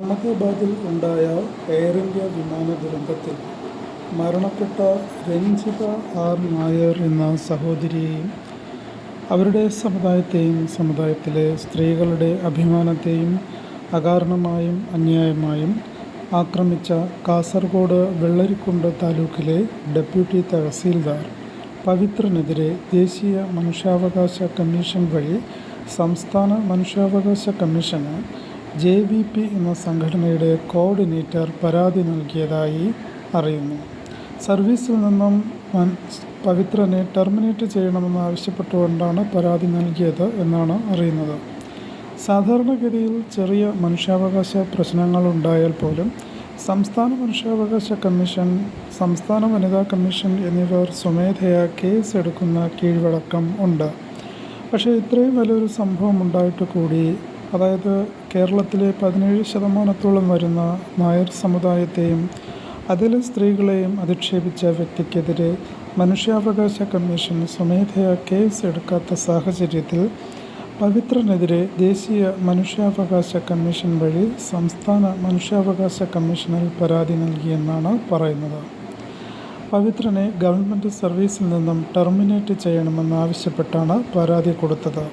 അഹമ്മദാബാദിൽ ഉണ്ടായ air India വിമാന ദുരന്തത്തിൽ മരണപ്പെട്ട രഞ്ജിത ആർ നായർ എന്ന സഹോദരിയെയും അവരുടെ സമുദായത്തെയും സമുദായത്തിലെ സ്ത്രീകളുടെ അഭിമാനത്തെയും അകാരണമായും അന്യായമായും ആക്രമിച്ച കാസർഗോഡ് വെള്ളരിക്കുണ്ട് താലൂക്കിലെ ഡെപ്യൂട്ടി തഹസീൽദാർ പവിത്രനെതിരെ ദേശീയ മനുഷ്യാവകാശ കമ്മീഷൻ വഴി സംസ്ഥാന മനുഷ്യാവകാശ കമ്മീഷന് ജെ വി പി എന്ന സംഘടനയുടെ കോർഡിനേറ്റർ പരാതി നൽകിയതായി അറിയുന്നു. സർവീസിൽ നിന്നും പവിത്രനെ ടെർമിനേറ്റ് ചെയ്യണമെന്ന് ആവശ്യപ്പെട്ടുകൊണ്ടാണ് പരാതി നൽകിയത് എന്നാണ് അറിയുന്നത്. സാധാരണഗതിയിൽ ചെറിയ മനുഷ്യാവകാശ പ്രശ്നങ്ങൾ ഉണ്ടായാൽ പോലും സംസ്ഥാന മനുഷ്യാവകാശ കമ്മീഷൻ സംസ്ഥാന വനിതാ കമ്മീഷൻ എന്നിവർ സ്വമേധയാ കേസ് എടുക്കുന്ന കീഴ്വഴക്കം ഉണ്ട്. പക്ഷേ ഇത്രയും വലിയൊരു സംഭവം ഉണ്ടായിട്ട് കൂടി അതായത് കേരളത്തിലെ പതിനേഴ് ശതമാനത്തോളം വരുന്ന നായർ സമുദായത്തെയും അതിലെ സ്ത്രീകളെയും അധിക്ഷേപിച്ച വ്യക്തിക്കെതിരെ മനുഷ്യാവകാശ കമ്മീഷൻ സ്വമേധയാ കേസ് എടുക്കാത്ത സാഹചര്യത്തിൽ പവിത്രനെതിരെ ദേശീയ മനുഷ്യാവകാശ കമ്മീഷൻ വഴി സംസ്ഥാന മനുഷ്യാവകാശ കമ്മീഷനിൽ പരാതി നൽകിയെന്നാണ് പറയുന്നത്. പവിത്രനെ ഗവൺമെന്റ് സർവീസിൽ നിന്നും ടെർമിനേറ്റ് ചെയ്യണമെന്നാവശ്യപ്പെട്ടാണ് പരാതി കൊടുത്തത്.